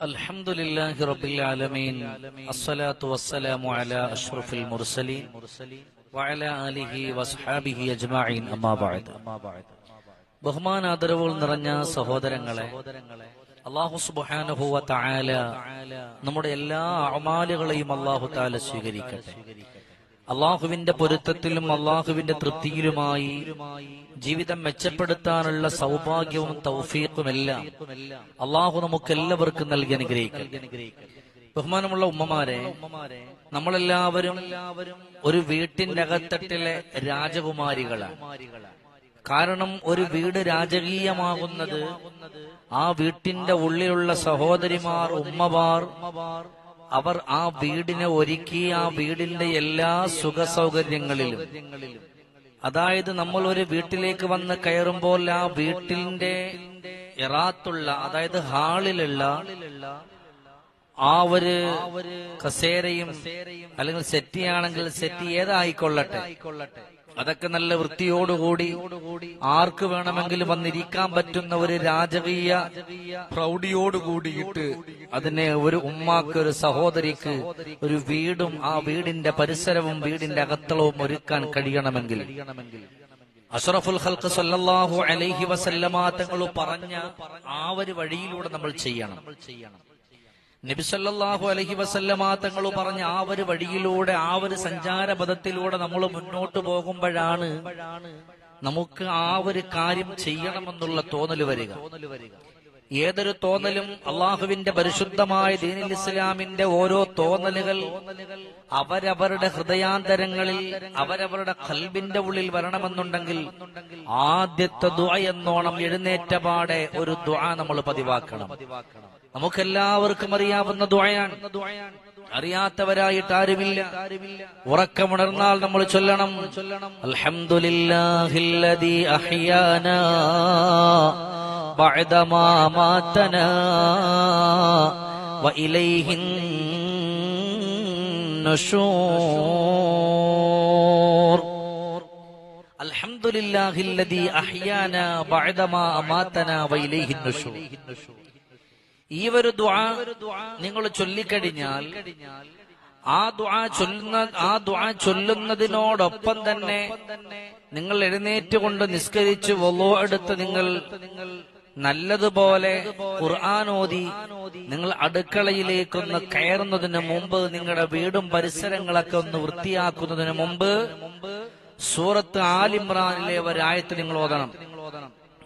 الحمد لله رب العالمين الصلاة والسلام على أشرف المرسلين وعلى آله وصحابه أجمعين أما بعد ബഹുമാനാദരവുകൾ നിറഞ്ഞ സഹോദരങ്ങളെ അള്ളാഹു സുബാനുഭവ താല നമ്മുടെ എല്ലാ അമാലുകളെയും അള്ളാഹു താല സ്വീകരിക്കട്ടെ അള്ളാഹുവിന്റെ പൊരുത്തത്തിലും അള്ളാഹുവിന്റെ തൃപ്തിയിലുമായി ജീവിതം മെച്ചപ്പെടുത്താനുള്ള സൗഭാഗ്യവും തൗഫീഖുമെല്ലാം അള്ളാഹു നമുക്ക് എല്ലാവർക്കും നൽകി അനുഗ്രഹിക്കും ബഹുമാനമുള്ള ഉമ്മമാരെ നമ്മളെല്ലാവരും ഒരു വീട്ടിന്റെ അകത്തട്ടിലെ രാജകുമാരികളാണ്. കാരണം ഒരു വീട് രാജകീയമാകുന്നത് ആ വീട്ടിന്റെ ഉള്ളിലുള്ള സഹോദരിമാർ ഉമ്മമാർ അവർ ആ വീടിനെ ഒരുക്കി ആ വീടിന്റെ എല്ലാ സുഖ സൗകര്യങ്ങളിലും അതായത് നമ്മൾ ഒരു വീട്ടിലേക്ക് വന്ന് കയറുമ്പോൾ ആ വീട്ടിന്റെ എറാത്തുള്ള അതായത് ഹാളിലുള്ള ആ ഒരു കസേരയും അല്ലെങ്കിൽ സെറ്റിയാണെങ്കിൽ സെറ്റി ഏതായിക്കൊള്ളട്ടെ? അതൊക്കെ നല്ല വൃത്തിയോടുകൂടി ആർക്ക് വേണമെങ്കിലും വന്നിരിക്കാൻ പറ്റുന്ന ഒരു രാജകീയ പ്രൗഢിയോടുകൂടിയിട്ട് അതിനെ ഒരു ഉമ്മാക്ക് ഒരു സഹോദരിക്ക് ഒരു വീടും ആ വീടിന്റെ പരിസരവും വീടിന്റെ അകത്തളവും ഒരുക്കാൻ കഴിയണമെങ്കിൽ. അഷറഫുൽ ഹൽക്ക് സല്ലല്ലാഹു അലൈഹി വസല്ലമ തങ്ങൾ പറഞ്ഞ ആ ഒരു വഴിയിലൂടെ നമ്മൾ ചെയ്യണം. നബി അലഹി വസല്ലമാ തങ്ങൾ പറഞ്ഞ ആ ഒരു വഴിയിലൂടെ ആ ഒരു സഞ്ചാരപഥത്തിലൂടെ നമ്മൾ മുന്നോട്ട് പോകുമ്പോഴാണ് നമുക്ക് ആ ഒരു കാര്യം ചെയ്യണമെന്നുള്ള തോന്നൽ വരിക. ഏതൊരു തോന്നലും അള്ളാഹുവിന്റെ പരിശുദ്ധമായ ദീനിൽ ഇസ്ലാമിന്റെ ഓരോ തോന്നലുകൾ അവരവരുടെ ഹൃദയാന്തരങ്ങളിൽ അവരവരുടെ കൽബിന്റെ ഉള്ളിൽ വരണമെന്നുണ്ടെങ്കിൽ ആദ്യത്തെ ദുആ എന്നോണം എഴുന്നേറ്റപാടെ ഒരു ദുആ നമ്മൾ പതിവാക്കണം. നമുക്കെല്ലാവർക്കും അറിയാവുന്ന ദ്വയാണ് അറിയാത്തവരായിട്ട് ആരുമില്ല. ഉറക്കമുണർന്നാൽ നമ്മൾ ചൊല്ലണം. അൽഹംദുലില്ലാഹില്ലദീ അഹ്യാനാ ബഅദമാ മാതനാ വഇലൈഹിൻ നശൂർ അഹ്യാനാ ബഅദമാ മാതനാ വഇലൈഹിൻ ഈ ഒരു ദുആ നിങ്ങൾ ചൊല്ലിക്കഴിഞ്ഞാൽ ആ ദുആ ചൊല്ലുന്ന ആ ദുആ ചൊല്ലുന്നതിനോടൊപ്പം തന്നെ നിങ്ങൾ എഴുന്നേറ്റ് കൊണ്ട് നിസ്കരിച്ച് വല്ലോ എടുത്ത് നിങ്ങൾ നല്ലതുപോലെ ഖുർആാനോദി നിങ്ങൾ അടുക്കളയിലേക്കൊന്ന് കയറുന്നതിന് മുമ്പ് നിങ്ങളുടെ വീടും പരിസരങ്ങളൊക്കെ ഒന്ന് വൃത്തിയാക്കുന്നതിന് മുമ്പ് സൂറത്ത് ആലിമ്രാനിലെ ഒരായത്ത് നിങ്ങൾ ഓതണം.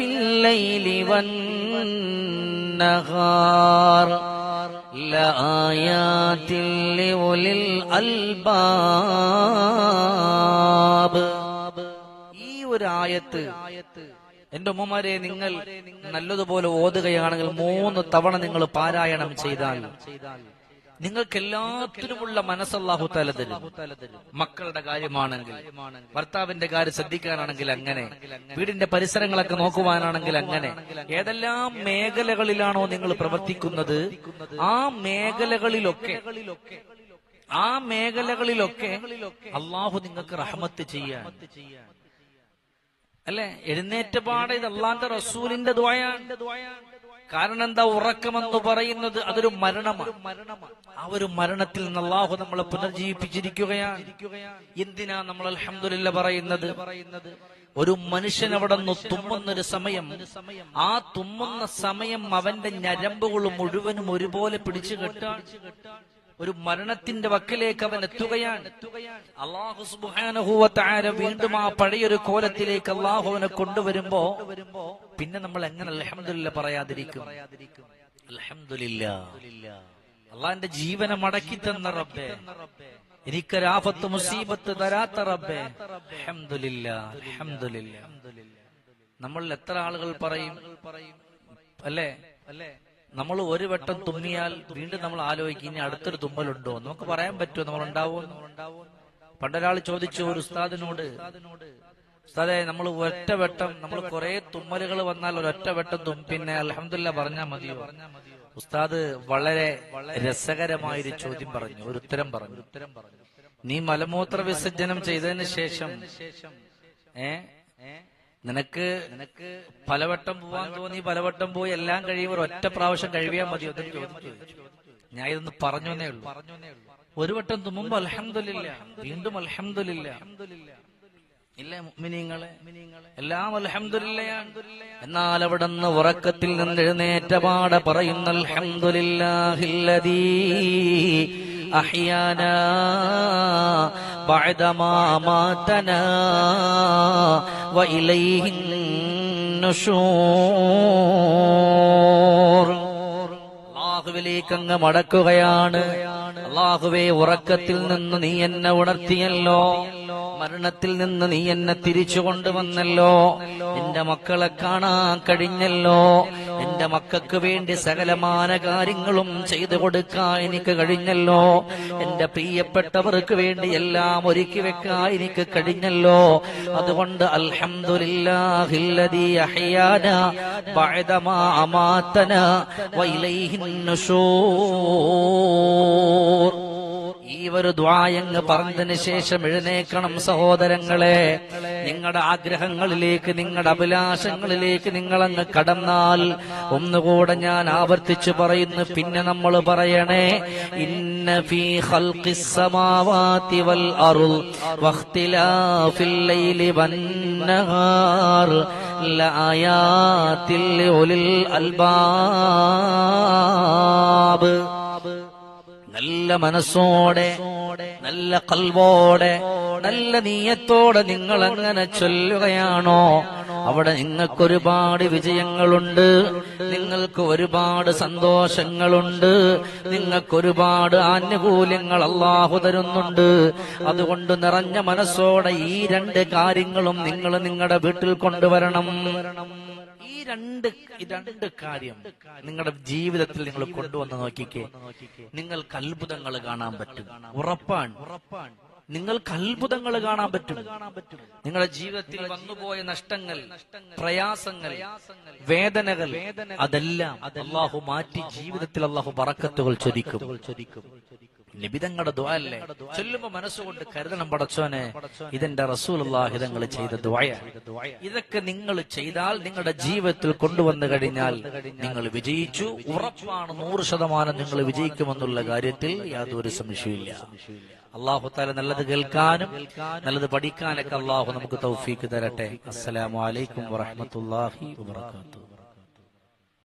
الليل والنهار لآيات لأولي الألباب ഈ ഒരു ആയത്ത് എന്റെ ഉമ്മമാരെ നിങ്ങൾ നല്ലതുപോലെ ഓതുകയാണെങ്കിൽ മൂന്ന് തവണ നിങ്ങൾ പാരായണം ചെയ്താൽ നിങ്ങൾക്ക് എല്ലാത്തിനുമുള്ള മനസ്സല്ലാഹു തല മക്കളുടെ കാര്യമാണെങ്കിൽ ഭർത്താവിന്റെ കാര്യം ശ്രദ്ധിക്കാനാണെങ്കിൽ അങ്ങനെ വീടിന്റെ പരിസരങ്ങളൊക്കെ നോക്കുവാനാണെങ്കിൽ അങ്ങനെ ഏതെല്ലാം മേഖലകളിലാണോ നിങ്ങൾ പ്രവർത്തിക്കുന്നത് ആ മേഖലകളിലൊക്കെ ആ മേഖലകളിലൊക്കെ അള്ളാഹു നിങ്ങൾക്ക് റഹമത്ത് ചെയ്യാൻ. അല്ലെ? എഴുന്നേറ്റപാടെ ഇത് അള്ളാന്റെ റസൂലിന്റെ ദ്വയാണ് കാരണം എന്താ ഉറക്കമെന്ന് പറയുന്നത്? അതൊരു മരണമാണ്. ആ ഒരു മരണത്തിൽ നിന്ന് അള്ളാഹു നമ്മളെ പുനർജീവിപ്പിച്ചിരിക്കുകയാണ്. എന്തിനാ നമ്മൾ അലഹമില്ല പറയുന്നത്? ഒരു മനുഷ്യൻ അവിടെ നിന്ന് തുമ്മുന്നൊരു സമയം ആ തുമ്മുന്ന സമയം അവന്റെ ഞരമ്പുകൾ മുഴുവനും ഒരുപോലെ പിടിച്ചു കെട്ടാൻ ഒരു മരണത്തിന്റെ വക്കിലേക്ക് അവൻ എത്തുകയാണ്. അള്ളാഹു വീണ്ടും ആ പഴയൊരു കോലത്തിലേക്ക് അള്ളാഹുവിനെ കൊണ്ടുവരുമ്പോ പിന്നെ നമ്മൾ എങ്ങനെ അലഹമില്ല പറയാതിരിക്കും? അലഹമില്ല അള്ളാന്റെ ജീവനെ മടക്കി തന്ന റബ്ബേ. എനിക്കൊരാപത്ത് മുസീബത്ത് തരാത്ത റബ്ബേ. നമ്മളിൽ നമ്മൾ എത്ര ആളുകൾ പറയും? അല്ലേ? അല്ലേ? നമ്മൾ ഒരു വട്ടം തുമ്മിയാൽ വീണ്ടും നമ്മൾ ആലോചിക്കും ഇനി അടുത്തൊരു തുമ്മലുണ്ടോ നമുക്ക് പറയാൻ പറ്റുമോ നമ്മൾ ഉണ്ടാവുമോ പണ്ടൊരാൾ ചോദിച്ചു ഒരു ഉസ്താദിനോട് ഉസ്താദെ നമ്മൾ ഒറ്റ വട്ടം നമ്മൾ കുറെ തുമ്മലുകൾ വന്നാൽ ഒരൊറ്റ വട്ടം തും. പിന്നെ അലഹമില്ല പറഞ്ഞാൽ മതിയോ? ഉസ്താദ് വളരെ രസകരമായൊരു ചോദ്യം പറഞ്ഞു ഒരു ഉത്തരം പറഞ്ഞു ഉത്തരം പറഞ്ഞു. നീ മലമൂത്ര വിസർജനം ചെയ്തതിന് ശേഷം ഏ? നിനക്ക് നിനക്ക് പലവട്ടം പോവാൻ തോന്നി പലവട്ടം പോയി എല്ലാം കഴിയുമ്പോൾ ഒറ്റ പ്രാവശ്യം കഴിയാൻ മതി ചോദ്യം ചോദിച്ചു. ഞാൻ ഇതൊന്ന് പറഞ്ഞേ ഉള്ളൂ. ഒരു വട്ടം തുമ്മുമ്പോ അലഹമില്ല വീണ്ടും അലഹമില്ല ഇല്ലേ മുഅ്മിനീങ്ങളെ? എല്ലാം അൽഹംദുലില്ലയാണ്. എന്നാൽ അവിടെ നിന്ന് ഉറക്കത്തിൽ നിന്ന് എഴുന്നേറ്റ പാടെ പറയുന്ന അൽഹംദുലില്ലാഹില്ലദീ അഹ്യാനാ വഇലൈഹിൻ നുശൂർ അള്ളാഹുവിലേക്ക് അങ്ങ് മടക്കുകയാണ്. അള്ളാഹുവെ ഉറക്കത്തിൽ നിന്ന് നീ എന്നെ ഉണർത്തിയല്ലോ. മരണത്തിൽ നിന്ന് നീ എന്നെ തിരിച്ചു കൊണ്ടുവന്നല്ലോ. എന്റെ മക്കളെ കാണാൻ കഴിഞ്ഞല്ലോ. എന്റെ മക്കൾക്ക് വേണ്ടി സകലമാന കാര്യങ്ങളും ചെയ്തു കൊടുക്കാൻ എനിക്ക് കഴിഞ്ഞല്ലോ. എന്റെ പ്രിയപ്പെട്ടവർക്ക് വേണ്ടി എല്ലാം ഒരുക്കി വെക്കാൻ എനിക്ക് കഴിഞ്ഞല്ലോ. അതുകൊണ്ട് അൽഹംദുലില്ലാഹില്ലദീ ഈ ഒരു ദ്വായങ്ങ് പറഞ്ഞതിന് ശേഷം എഴുന്നേക്കണം സഹോദരങ്ങളെ. നിങ്ങളുടെ ആഗ്രഹങ്ങളിലേക്ക് നിങ്ങളുടെ അഭിലാഷങ്ങളിലേക്ക് നിങ്ങളങ്ങ് കടന്നാൽ ഒന്നുകൂടെ ഞാൻ ആവർത്തിച്ചു പറയുന്നു. പിന്നെ നമ്മൾ പറയണേ ഇന്ന ഫീ ഖൽഖിസ് വൽ അറു വഖ്തിലാഫിൽ ലൈലി അൽബാബ്. നല്ല മനസ്സോടെ നല്ല കൽവോടെ നല്ല നീയത്തോടെ നിങ്ങൾ അങ്ങനെ ചൊല്ലുകയാണോ? അവിടെ നിങ്ങൾക്ക് ഒരുപാട് വിജയങ്ങളുണ്ട് നിങ്ങൾക്ക് ഒരുപാട് സന്തോഷങ്ങളുണ്ട് നിങ്ങൾക്ക് ഒരുപാട് ആനുകൂല്യങ്ങൾ അള്ളാഹു തരുന്നുണ്ട്. അതുകൊണ്ട് നിറഞ്ഞ മനസ്സോടെ ഈ രണ്ട് കാര്യങ്ങളും നിങ്ങൾ നിങ്ങളുടെ വീട്ടിൽ കൊണ്ടുവരണം. രണ്ട് രണ്ട് കാര്യം നിങ്ങളുടെ ജീവിതത്തിൽ നിങ്ങൾ കൊണ്ടുവന്ന് നോക്കിക്കേ. നിങ്ങൾക്ക് അത്ഭുതങ്ങൾ കാണാൻ പറ്റും. ഉറപ്പാണ്. ഉറപ്പാണ് നിങ്ങൾക്ക് അത്ഭുതങ്ങൾ കാണാൻ പറ്റും. നിങ്ങളുടെ ജീവിതത്തിൽ വന്നുപോയ നഷ്ടങ്ങൾ പ്രയാസങ്ങൾ വേദനകൾ അതെല്ലാം അള്ളാഹു മാറ്റി ജീവിതത്തിൽ അള്ളാഹു പറക്കത്തുകൾ ചൊരിക്കും. നിബിതങ്ങളുടെ ദ്വായല്ലേ ചൊല്ലുമ്പോ മനസ്സുകൊണ്ട് കരുതണം പടച്ചോനെ. ഇതെന്റെ റസൂലുള്ളാഹി തങ്ങൾ ചെയ്ത ദ്വായ ഇതൊക്കെ നിങ്ങൾ ചെയ്താൽ നിങ്ങളുടെ ജീവിതത്തിൽ കൊണ്ടുവന്നു കഴിഞ്ഞാൽ നിങ്ങൾ വിജയിച്ചു. ഉറപ്പാണ് നൂറ് ശതമാനം നിങ്ങൾ വിജയിക്കുമെന്നുള്ള കാര്യത്തിൽ യാതൊരു സംശയമില്ല അള്ളാഹു താല നല്ലത് കേൾക്കാനും നല്ലത് പഠിക്കാനൊക്കെ അള്ളാഹു നമുക്ക് തൗഫീക്ക് തരട്ടെ. അസ്സലാമു അലൈക്കും വറഹ്മത്തുള്ളാഹി വബറകാതുഹു.